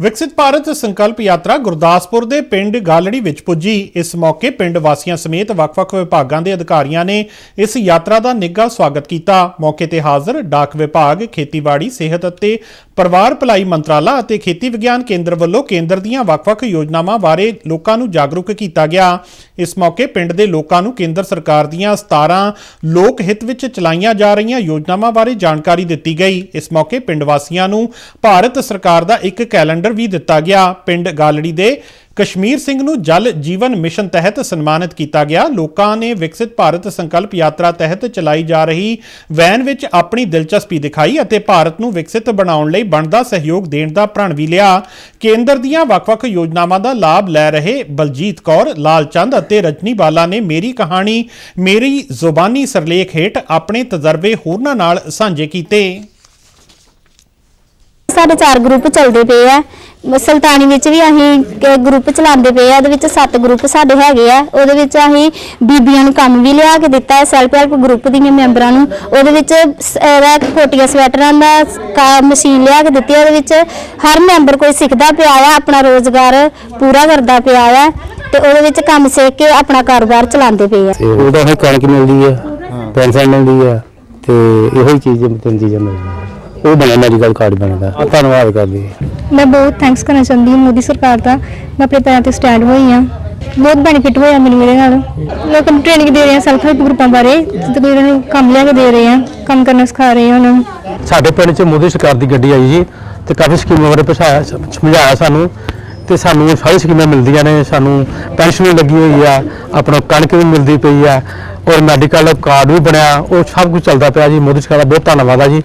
ਵਿਕਸਿਤ ਭਾਰਤ ਸੰਕਲਪ ਯਾਤਰਾ ਗੁਰਦਾਸਪੁਰ ਦੇ ਪਿੰਡ ਗਾਲੜੀ ਵਿੱਚ ਪੁੱਜੀ। ਇਸ ਮੌਕੇ ਪਿੰਡ ਵਾਸੀਆਂ ਸਮੇਤ ਵੱਖ-ਵੱਖ ਵਿਭਾਗਾਂ ਦੇ ਅਧਿਕਾਰੀਆਂ ਨੇ ਇਸ ਯਾਤਰਾ ਦਾ ਨਿੱਘਾ ਸਵਾਗਤ ਕੀਤਾ। ਮੌਕੇ ਤੇ ਹਾਜ਼ਰ ਡਾਕ ਵਿਭਾਗ, ਖੇਤੀਬਾੜੀ, ਸਿਹਤ ਅਤੇ ਪਰਿਵਾਰ ਭਲਾਈ ਮੰਤਰਾਲਾ ਅਤੇ ਖੇਤੀ ਵਿਗਿਆਨ ਕੇਂਦਰ ਵੱਲੋਂ ਕੇਂਦਰ ਦੀਆਂ ਵੱਖ-ਵੱਖ ਯੋਜਨਾਵਾਂ ਬਾਰੇ ਲੋਕਾਂ ਨੂੰ ਜਾਗਰੂਕ ਕੀਤਾ ਗਿਆ। ਇਸ ਮੌਕੇ ਪਿੰਡ ਦੇ ਲੋਕਾਂ ਨੂੰ ਕੇਂਦਰ ਸਰਕਾਰ ਦੀਆਂ 17 ਲੋਕ ਹਿੱਤ ਵਿੱਚ ਚਲਾਈਆਂ ਜਾ ਰਹੀਆਂ ਯੋਜਨਾਵਾਂ ਬਾਰੇ ਜਾਣਕਾਰੀ ਦਿੱਤੀ ਗਈ। ਇਸ ਮੌਕੇ ਪਿੰਡ ਵਾਸੀਆਂ ਨੂੰ ਭਾਰਤ ਸਰਕਾਰ ਦਾ ਇੱਕ ਕੈਲੰਡਰ ਵੀ ਦਿੱਤਾ ਗਿਆ। ਪਿੰਡ ਗਾਲੜੀ ਦੇ ਕਸ਼ਮੀਰ ਸਿੰਘ ਨੂੰ ਜਲ ਜੀਵਨ ਮਿਸ਼ਨ ਤਹਿਤ ਸਨਮਾਨਿਤ ਕੀਤਾ ਗਿਆ। ਲੋਕਾਂ ਨੇ ਵਿਕਸਿਤ ਭਾਰਤ ਸੰਕਲਪ ਯਾਤਰਾ ਤਹਿਤ ਚਲਾਈ ਜਾ ਰਹੀ ਵੈਨ ਵਿੱਚ ਆਪਣੀ ਦਿਲਚਸਪੀ ਦਿਖਾਈ ਅਤੇ ਭਾਰਤ ਨੂੰ ਵਿਕਸਿਤ ਬਣਾਉਣ ਲਈ ਬਣਦਾ ਸਹਿਯੋਗ ਦੇਣ ਦਾ ਪ੍ਰਣ ਵੀ ਲਿਆ। ਕੇਂਦਰ ਦੀਆਂ ਵੱਖ-ਵੱਖ ਯੋਜਨਾਵਾਂ ਦਾ ਲਾਭ ਲੈ ਰਹੇ ਬਲਜੀਤ ਕੌਰ ਲਾਲਚੰਦ ਅਤੇ ਰਜਨੀ ਬਾਲਾ ਨੇ ਮੇਰੀ ਕਹਾਣੀ, ਮੇਰੀ ਜ਼ੁਬਾਨੀ ਸਰਲੇਖ ਹੇਠ ਆਪਣੇ ਤਜਰਬੇ ਹੋਰਨਾਂ ਨਾਲ ਸਾਂਝੇ ਕੀਤੇ। ਸਾਡੇ ਚਾਰ ਗਰੁੱਪ ਚੱਲਦੇ ਪਏ ਆ। ਸੁਲਤਾਨੀ ਵਿੱਚ ਵੀ ਅਸੀਂ ਕ- ਗਰੁੱਪ ਚਲਾਉਂਦੇ ਪਏ ਆ ਉਹਦੇ ਵਿੱਚ ਸੱਤ ਗਰੁੱਪ ਸਾਡੇ ਹੈਗੇ ਆ। ਉਹਦੇ ਵਿੱਚ ਅਸੀਂ ਬੀਬੀਆਂ ਨੂੰ ਕੰਮ ਵੀ ਲਿਆ ਕੇ ਦਿੱਤਾ ਹੈ ਸੈਲਫ ਹੈਲਪ ਗਰੁੱਪ ਦੀਆਂ ਮੈਂਬਰਾਂ ਨੂੰ। ਉਹਦੇ ਵਿੱਚ ਇਹਦਾ ਕੋਟੀਆਂ ਸਵੈਟਰਾਂ ਦਾ ਮਸ਼ੀਨ ਲਿਆ ਕੇ ਦਿੱਤੀ ਹੈ ਉਹਦੇ ਵਿੱਚ ਹਰ ਮੈਂਬਰ ਕੋਈ ਸਿੱਖਦਾ ਪਿਆ ਆ ਆਪਣਾ ਰੋਜ਼ਗਾਰ ਪੂਰਾ ਕਰਦਾ ਪਿਆ ਆ ਤੇ ਉਹਦੇ ਵਿੱਚ ਕੰਮ ਸਿੱਖ ਕੇ ਆਪਣਾ ਕਾਰੋਬਾਰ ਚਲਾਉਂਦੇ ਪਏ ਆ। ਉਹਦਾ ਹੀ ਕਣਕ ਮਿਲਦੀ ਹੈ। ਪੈਨਸ਼ਨ ਮਿਲਦੀ ਹੈ ਤੇ ਇਹੋ ਹੀ ਚੀਜ਼ ਤਿੰਨ ਚੀਜ਼ਾਂ ਮਿਲਦੀਆਂ। ਉਹ ਬਣਿਆ ਮੈਡੀਕਲ ਕਾਰਡ ਬਣਦਾ। ਆ ਧੰਨਵਾਦ ਕਰਦੀ ਹੈ ਮੈਂ ਬਹੁਤ ਥੈਂਕਸ ਕਰਨਾ ਚਾਹੁੰਦੀ ਹਾਂ ਮੋਦੀ ਸਰਕਾਰ ਦਾ। ਮੈਂ ਆਪਣੇ ਪੈਰਾਂ ਤੇ ਸਟੈਂਡ ਹੋਈ ਹਾਂ। ਬਹੁਤ ਬੈਨੀਫਿਟ ਹੋਇਆ ਮੈਨੂੰ ਇਹਦੇ ਨਾਲ। ਲੋਕਾਂ ਨੂੰ ਟ੍ਰੇਨਿੰਗ ਦੇ ਰਹੇ ਆ ਸੈਲਫ ਹੈਲਪ ਗਰੁੱਪਾਂ ਬਾਰੇ। ਤੇ ਕੋਈ ਇਹਨਾਂ ਨੂੰ ਕੰਮ ਲਿਆ ਕੇ ਦੇ ਰਹੇ ਆ ਕੰਮ ਕਰਨਾ ਸਿਖਾ ਰਹੇ ਆ ਉਹਨਾਂ ਨੂੰ। ਸਾਡੇ ਪਿੰਡ 'ਚ ਮੋਦੀ ਸਰਕਾਰ ਦੀ ਗੱਡੀ ਆਈ ਜੀ ਤੇ ਕਾਫੀ ਸਕੀਮਾਂ ਬਾਰੇ ਪਛਾਇਆ ਸਮਝਾਇਆ ਸਾਨੂੰ ਤੇ ਸਾਨੂੰ ਸਾਰੀ ਸਕੀਮਾਂ ਮਿਲਦੀਆਂ ਨੇ। ਸਾਨੂੰ ਪੈਨਸ਼ਨ ਵੀ ਲੱਗੀ ਹੋਈ ਆ ਆਪਣਾ ਕਣਕ ਵੀ ਮਿਲਦੀ ਪਈ ਆ ਔਰ ਮੈਡੀਕਲ ਕਾਰਡ ਵੀ ਬਣਿਆ ਉਹ ਸਭ ਕੁਝ ਚੱਲਦਾ ਪਿਆ ਜੀ। ਮੋਦੀ ਸਰਕਾਰ ਦਾ ਬਹੁਤ ਧੰਨਵਾਦ ਆ ਜੀ।